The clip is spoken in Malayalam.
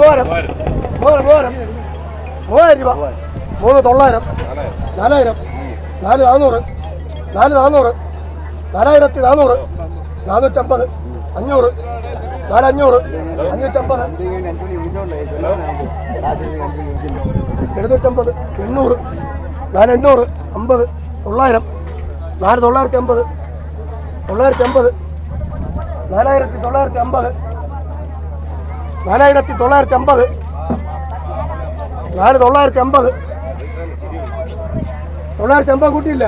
മൂവായിരം മൂവായിരം മൂവായിരം മൂവായിരം രൂപ. മൂന്ന് തൊള്ളായിരം. നാലായിരം. നാല് നാനൂറ് നാല് നാനൂറ് നാലായിരത്തി നാനൂറ് നാനൂറ്റമ്പത് അഞ്ഞൂറ്. നാലഞ്ഞൂറ്. അഞ്ഞൂറ്റമ്പത്. എഴുന്നൂറ്റമ്പത്. എണ്ണൂറ്. നാല് എണ്ണൂറ് അമ്പത്. തൊള്ളായിരം. നാല് തൊള്ളായിരത്തി അമ്പത്. തൊള്ളായിരത്തി അമ്പത്. നാലായിരത്തി തൊള്ളായിരത്തി അമ്പത്. നാലായിരത്തി തൊള്ളായിരത്തി അമ്പത് നാല് തൊള്ളായിരത്തി അമ്പത് തൊള്ളായിരത്തി അമ്പത് കൂട്ടിയില്ല.